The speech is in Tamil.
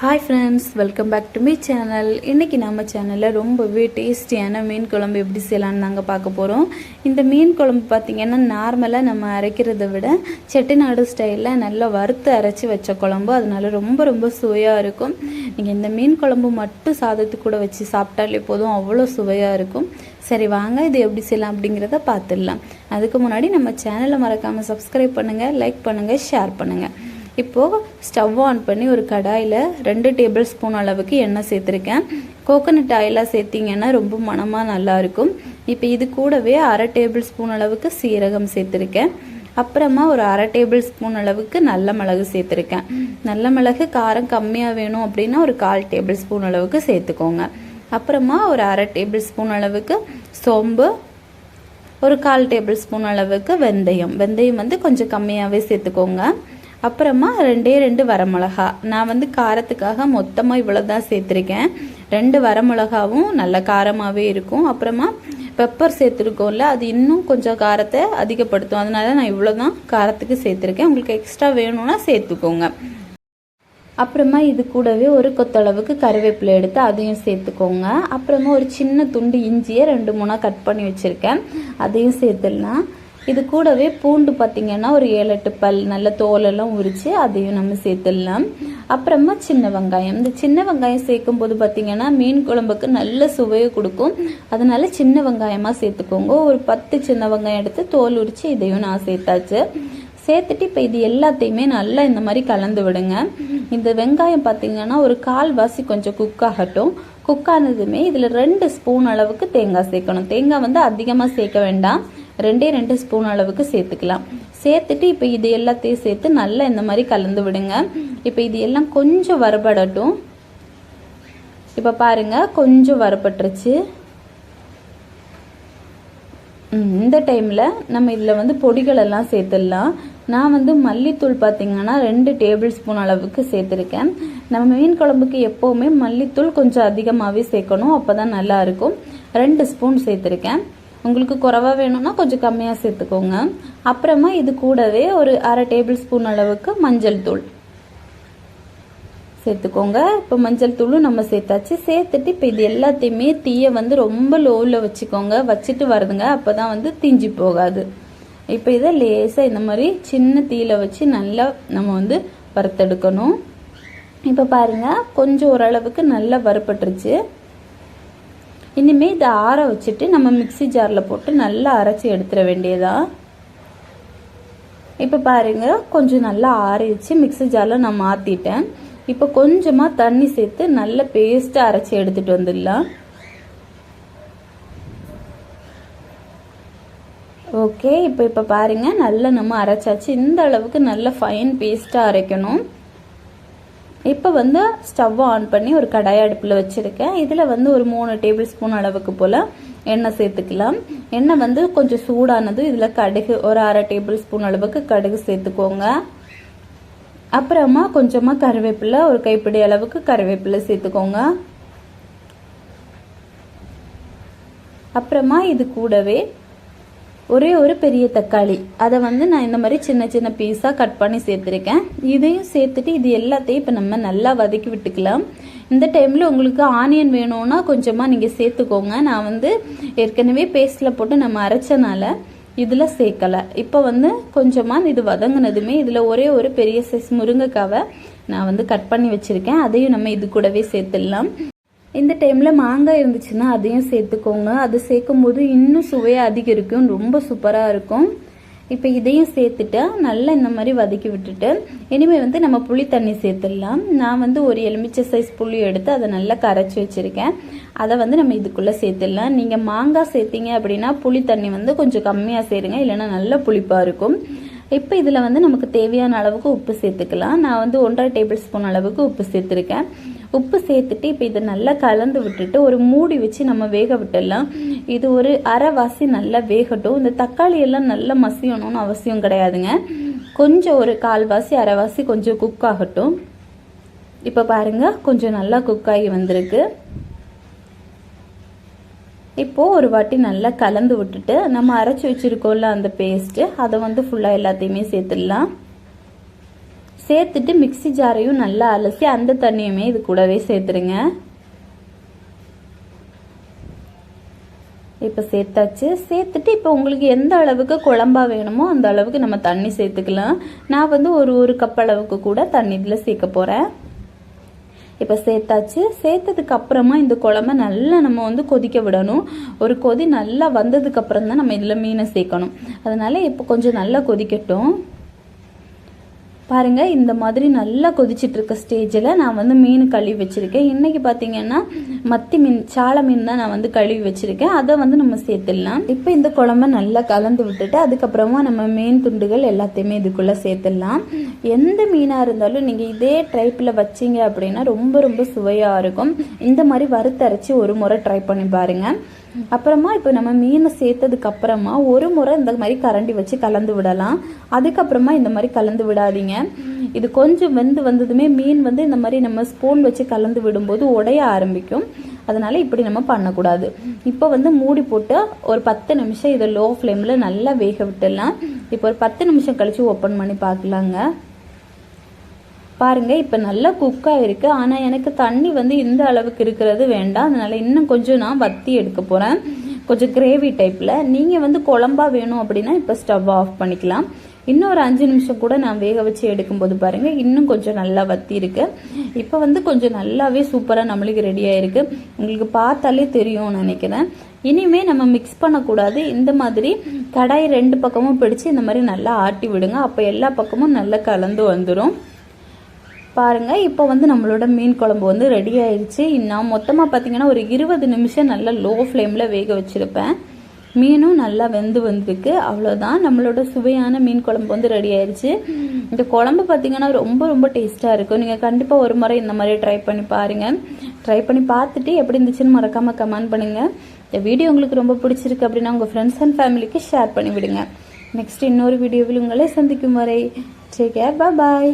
Hi friends welcome back to me channel இன்றைக்கி நம்ம சேனலில் ரொம்பவே டேஸ்டியான மீன் குழம்பு எப்படி செய்யலாம்னு நாங்கள் பார்க்க போகிறோம் இந்த மீன் குழம்பு பார்த்திங்கன்னா நார்மலாக நம்ம அரைக்கிறத விட செட்டிநாடு ஸ்டைலில் நல்லா வறுத்து அரைச்சி வச்ச குழம்பு. அதனால ரொம்ப ரொம்ப சுவையாக இருக்கும். நீங்கள் இந்த மீன் குழம்பு மட்டும் சாதத்து கூட வச்சு சாப்பிட்டாலே போதும் அவ்வளோ சுவையாக இருக்கும். சரி வாங்க இது எப்படி செய்யலாம் அப்படிங்கிறத பார்த்துடலாம். அதுக்கு முன்னாடி நம்ம சேனலை மறக்காமல் சப்ஸ்கிரைப் பண்ணுங்கள் லைக் பண்ணுங்கள் ஷேர் பண்ணுங்கள் இப்போது ஸ்டவ் ஆன் பண்ணி ஒரு கடாயில் ரெண்டு டேபிள் ஸ்பூன் அளவுக்கு எண்ணெய் சேர்த்துருக்கேன். கோகோனட் ஆயிலாக சேர்த்திங்கன்னா ரொம்ப மணமாக நல்லாயிருக்கும் இப்போ இது கூடவே அரை டேபிள் ஸ்பூன் அளவுக்கு சீரகம் சேர்த்துருக்கேன். அப்புறமா ஒரு அரை டேபிள் ஸ்பூன் அளவுக்கு நல்ல மிளகு சேர்த்துருக்கேன். நல்ல மிளகு காரம் கம்மியாக வேணும் அப்படின்னா ஒரு கால் டேபிள் ஸ்பூன் அளவுக்கு சேர்த்துக்கோங்க. அப்புறமா ஒரு அரை டேபிள் ஸ்பூன் அளவுக்கு சோம்பு ஒரு கால் டேபிள் ஸ்பூன் அளவுக்கு வெந்தயம். வெந்தயம் வந்து கொஞ்சம் கம்மியாகவே சேர்த்துக்கோங்க. அப்புறமா ரெண்டே ரெண்டு வரமிளகா. நான் வந்து காரத்துக்காக மொத்தமாக இவ்வளோ தான் சேர்த்துருக்கேன். ரெண்டு வரமிளகாவும் நல்ல காரமாகவே இருக்கும். அப்புறமா பெப்பர் சேர்த்துருக்கோம்ல அது இன்னும் கொஞ்சம் காரத்தை அதிகப்படுத்தும். அதனால நான் இவ்வளோ தான் காரத்துக்கு சேர்த்துருக்கேன். உங்களுக்கு எக்ஸ்ட்ரா வேணும்னா சேர்த்துக்கோங்க. அப்புறமா இது கூடவே ஒரு கொத்தளவுக்கு கருவேப்பிலை எடுத்து அதையும் சேர்த்துக்கோங்க. அப்புறமா ஒரு சின்ன துண்டு இஞ்சியை ரெண்டு மூணாக கட் பண்ணி வச்சுருக்கேன். அதையும் சேர்த்துடலாம். இது கூடவே பூண்டு பார்த்திங்கன்னா ஒரு ஏழு எட்டு பல் நல்ல தோலெல்லாம் உரித்து அதையும் நம்ம சேர்த்துடலாம். அப்புறமா சின்ன வெங்காயம். இந்த சின்ன வெங்காயம் சேர்க்கும் போது பார்த்திங்கன்னா மீன் குழம்புக்கு நல்ல சுவையை கொடுக்கும். அதனால சின்ன வெங்காயமாக சேர்த்துக்கோங்க. ஒரு பத்து சின்ன வெங்காயம் எடுத்து தோல் உரித்து இதையும் நான் சேர்த்தாச்சு. சேர்த்துட்டு இப்போ இது எல்லாத்தையுமே நல்லா இந்த மாதிரி கலந்து விடுங்க. இந்த வெங்காயம் பார்த்திங்கன்னா ஒரு கால்வாசி கொஞ்சம் குக் ஆகட்டும். குக் ஆனதுமே இதில் ரெண்டு ஸ்பூன் அளவுக்கு தேங்காய் சேர்க்கணும். தேங்காய் வந்து அதிகமாக சேர்க்க வேண்டாம். ரெண்டே ரெண்டு ஸ்பூன் அளவுக்கு சேர்த்துக்கலாம். சேர்த்துட்டு இப்போ இது எல்லாத்தையும் சேர்த்து நல்லா இந்த மாதிரி கலந்து விடுங்க. இப்போ இது எல்லாம் கொஞ்சம் வறுபடட்டும். இப்போ பாருங்க கொஞ்சம் வறுபட்டுருச்சு. இந்த டைமில் நம்ம இதில் வந்து பொடிகள் எல்லாம் சேர்த்துடலாம். நான் வந்து மல்லித்தூள் பார்த்திங்கன்னா ரெண்டு டேபிள் ஸ்பூன் அளவுக்கு சேர்த்துருக்கேன். நம்ம மீன் குழம்புக்கு எப்போவுமே மல்லித்தூள் கொஞ்சம் அதிகமாகவே சேர்க்கணும் அப்போ தான் நல்லா இருக்கும். ரெண்டு ஸ்பூன் சேர்த்துருக்கேன். உங்களுக்கு குறவா வேணும்னா கொஞ்சம் கம்மியாக சேர்த்துக்கோங்க. அப்புறமா இது கூடவே ஒரு அரை டேபிள் ஸ்பூன் அளவுக்கு மஞ்சள் தூள். சேர்த்துக்கோங்க. இப்போ மஞ்சள் தூளும் நம்ம சேர்த்தாச்சு. சேர்த்துட்டு இப்போ இது எல்லாத்தையுமே தீயை வந்து ரொம்ப லோவில் வச்சுக்கோங்க. வச்சுட்டு வருதுங்க. அப்போ தான் வந்து தீஞ்சி போகாது. இப்போ இதை லேசாக இந்த மாதிரி சின்ன தீயில வச்சு நல்லா நம்ம வந்து வறுத்தெடுக்கணும். இப்போ பாருங்கள் கொஞ்சம் ஓரளவுக்கு நல்லா வறுப்பட்டுருச்சு இனிமேல் இதை ஆற வச்சுட்டு நம்ம மிக்சி ஜாரில் போட்டு நல்லா அரைச்சி எடுத்துட வேண்டியதா? இப்போ பாருங்கள் கொஞ்சம் நல்லா ஆறிடுச்சு. மிக்சி ஜாரில் நான் மாற்றிட்டேன் இப்போ கொஞ்சமாக தண்ணி சேர்த்து நல்ல பேஸ்ட்டாக அரைச்சி எடுத்துகிட்டு வந்துடலாம். ஓகே இப்போ இப்போ பாருங்கள் நல்லா நம்ம அரைச்சாச்சு. இந்த அளவுக்கு நல்ல ஃபைன் பேஸ்ட்டாக அரைக்கணும். இப்போ வந்து ஸ்டவ் ஆன் பண்ணி ஒரு கடாய் அடுப்பில் வச்சுருக்கேன். இதில் வந்து ஒரு மூணு டேபிள் ஸ்பூன் அளவுக்கு போல் எண்ணெய் சேர்த்துக்கலாம். எண்ணெய் வந்து கொஞ்சம் சூடானது. இதில் கடுகு ஒரு அரை டேபிள் ஸ்பூன் அளவுக்கு கடுகு சேர்த்துக்கோங்க. அப்புறமா கொஞ்சமாக கருவேப்பிலை ஒரு கைப்பிடி அளவுக்கு கருவேப்பிலை சேர்த்துக்கோங்க. அப்புறமா இது கூடவே ஒரே ஒரு பெரிய தக்காளி. அதை வந்து நான் இந்த மாதிரி சின்ன சின்ன பீஸாக கட் பண்ணி சேர்த்துருக்கேன். இதையும் சேர்த்துட்டு இது எல்லாத்தையும் இப்போ நம்ம நல்லா வதக்கி விட்டுக்கலாம். இந்த டைமில் உங்களுக்கு ஆனியன் வேணும்னா கொஞ்சமாக நீங்கள் சேர்த்துக்கோங்க. நான் வந்து ஏற்கனவே பேஸ்ட்டில் போட்டு நம்ம அரைச்சனால இதில் சேர்க்கலை. இப்போ வந்து கொஞ்சமாக இது வதங்கினதுமே இதில் ஒரே ஒரு பெரிய சைஸ் முருங்கைக்காவை நான் வந்து கட் பண்ணி வச்சுருக்கேன். அதையும் நம்ம இது கூடவே சேர்த்துடலாம். இந்த டைமில் மாங்காய் இருந்துச்சுன்னா அதையும் சேர்த்துக்கோங்க. அது சேர்க்கும் போது இன்னும் சுவையாக அதிகரிக்கும். ரொம்ப சூப்பராக இருக்கும். இப்போ இதையும் சேர்த்துட்டு நல்லா இந்த மாதிரி வதக்கி விட்டுட்டு இனிமேல் வந்து நம்ம புளி தண்ணி சேர்த்துடலாம். நான் வந்து ஒரு எலுமிச்சை சைஸ் புளி எடுத்து அதை நல்லா கரைச்சி வச்சுருக்கேன். அதை வந்து நம்ம இதுக்குள்ளே சேர்த்துடலாம். நீங்கள் மாங்காய் சேர்த்தீங்க அப்படின்னா புளி தண்ணி வந்து கொஞ்சம் கம்மியாக சேருங்க. இல்லைன்னா நல்ல புளிப்பாக இருக்கும். இப்போ இதில் வந்து நமக்கு தேவையான அளவுக்கு உப்பு சேர்த்துக்கலாம். நான் வந்து ஒன்றரை டேபிள் ஸ்பூன் அளவுக்கு உப்பு சேர்த்துருக்கேன். உப்பு சேர்த்துட்டு இப்போ இதை நல்லா கலந்து விட்டுட்டு ஒரு மூடி வச்சு நம்ம வேக விட்டுடலாம். இது ஒரு அரைவாசி நல்லா வேகட்டும். இந்த தக்காளி எல்லாம் நல்லா மசியணும்னு அவசியம் கிடையாதுங்க. கொஞ்சம் ஒரு கால்வாசி அரைவாசி கொஞ்சம் குக் ஆகட்டும். இப்போ பாருங்கள் கொஞ்சம் நல்லா குக் ஆகி வந்திருக்கு. இப்போது ஒரு வாட்டி நல்லா கலந்து விட்டுட்டு நம்ம அரைச்சி வச்சுருக்கோம்ல அந்த பேஸ்ட்டு அதை வந்து ஃபுல்லாக எல்லாத்தையுமே சேர்த்துடலாம். சேர்த்துட்டு மிக்ஸி ஜாரையும் நல்லா அலசி அந்த தண்ணியுமே இது கூடவே சேர்த்துருங்க. இப்போ சேர்த்தாச்சு. சேர்த்துட்டு இப்போ உங்களுக்கு எந்த அளவுக்கு குழம்பா வேணுமோ அந்த அளவுக்கு நம்ம தண்ணி சேர்த்துக்கலாம். நான் வந்து ஒரு ஒரு கப் அளவுக்கு கூட தண்ணி இதில் சேர்க்க போகிறேன் இப்போ சேர்த்தாச்சு. சேர்த்ததுக்கு அப்புறமா இந்த குழம்ப நல்லா நம்ம வந்து கொதிக்க விடணும். ஒரு கொதி நல்லா வந்ததுக்கு அப்புறம் தான் நம்ம இதில் மீனை சேர்க்கணும். அதனால இப்போ கொஞ்சம் நல்லா கொதிக்கட்டும். பாருங்க இந்த மாதிரி நல்லா கொதிச்சிட்டு இருக்க ஸ்டேஜில் நான் வந்து மீன் கழுவி வச்சுருக்கேன். இன்றைக்கி பார்த்தீங்கன்னா மத்தி மீன் சால மீன் தான் நான் வந்து கழுவி வச்சுருக்கேன். அதை வந்து நம்ம சேர்த்துடலாம். இப்போ இந்த குழம்ப நல்லா கலந்து விட்டுட்டு அதுக்கப்புறமா நம்ம மீன் துண்டுகள் எல்லாத்தையுமே இதுக்குள்ளே சேர்த்துடலாம். எந்த மீனாக இருந்தாலும் நீங்கள் இதே டைப்பில் வச்சீங்க அப்படின்னா ரொம்ப ரொம்ப சுவையாக இருக்கும். இந்த மாதிரி வறுத்தரைச்சி ஒரு முறை ட்ரை பண்ணி பாருங்கள் அப்புறமா இப்போ நம்ம மீனை சேர்த்ததுக்கு அப்புறமா ஒரு முறை இந்த மாதிரி கரண்டி வச்சு கலந்து விடலாம். அதுக்கப்புறமா இந்த மாதிரி கலந்து விடாதீங்க. இது கொஞ்சம் வெந்து வந்ததுமே மீன் வந்து இந்த மாதிரி நம்ம ஸ்பூன் வச்சு கலந்து விடும்போது உடைய ஆரம்பிக்கும். அதனால இப்படி நம்ம பண்ணக்கூடாது. இப்போ வந்து மூடி போட்டு ஒரு பத்து நிமிஷம் இதை லோ ஃப்ளேமில் நல்லா வேக விட்டுடலாம். இப்போ ஒரு பத்து நிமிஷம் கழித்து ஓப்பன் பண்ணி பார்க்கலாங்க. பாருங்க இப்போ நல்லா குக் ஆகிருக்கு ஆனால் எனக்கு தண்ணி வந்து இந்த அளவுக்கு இருக்கிறது வேண்டாம். அதனால் இன்னும் கொஞ்சம் நான் வத்தி எடுக்க போகிறேன் கொஞ்சம் கிரேவி டைப்பில் நீங்கள் வந்து குழம்பா வேணும் அப்படின்னா இப்போ ஸ்டவ் ஆஃப் பண்ணிக்கலாம். இன்னும் ஒரு அஞ்சு நிமிஷம் கூட நான் வேக வச்சு எடுக்கும்போது பாருங்கள் இன்னும் கொஞ்சம் நல்லா வத்தி இருக்கு. இப்போ வந்து கொஞ்சம் நல்லாவே சூப்பராக நம்மளுக்கு ரெடி ஆயிருக்கு. உங்களுக்கு பார்த்தாலே தெரியும் நினைக்கிறேன். இனிமே நம்ம மிக்ஸ் பண்ணக்கூடாது. இந்த மாதிரி கடாய் ரெண்டு பக்கமும் பிடிச்சு இந்த மாதிரி நல்லா ஆட்டி விடுங்க. அப்போ எல்லா பக்கமும் நல்லா கலந்து வந்துடும் பாருங்க இப்போ வந்து நம்மளோட மீன் குழம்பு வந்து ரெடி ஆயிடுச்சு. நான் மொத்தமாக பார்த்தீங்கன்னா ஒரு இருபது நிமிஷம் நல்லா லோ ஃப்ளேமில் வேக வச்சுருப்பேன். மீனும் நல்லா வெந்து வந்திருக்கு. அவ்வளோதான் நம்மளோட சுவையான மீன் குழம்பு வந்து ரெடி ஆயிடுச்சு. இந்த குழம்பு பார்த்தீங்கன்னா ரொம்ப ரொம்ப டேஸ்ட்டாக இருக்கும். நீங்கள் கண்டிப்பாக ஒரு முறை இந்த மாதிரி ட்ரை பண்ணி பாருங்கள் ட்ரை பண்ணி பார்த்துட்டு எப்படி இருந்துச்சுன்னு மறக்காமல் கமெண்ட் பண்ணுங்கள் இந்த வீடியோ உங்களுக்கு ரொம்ப பிடிச்சிருக்கு அப்படின்னா உங்கள் ஃப்ரெண்ட்ஸ் அண்ட் ஃபேமிலிக்கு ஷேர் பண்ணி விடுங்க நெக்ஸ்ட் இன்னொரு வீடியோவில் உங்களை சந்திக்கும் வரை டேக் கேர் பாய்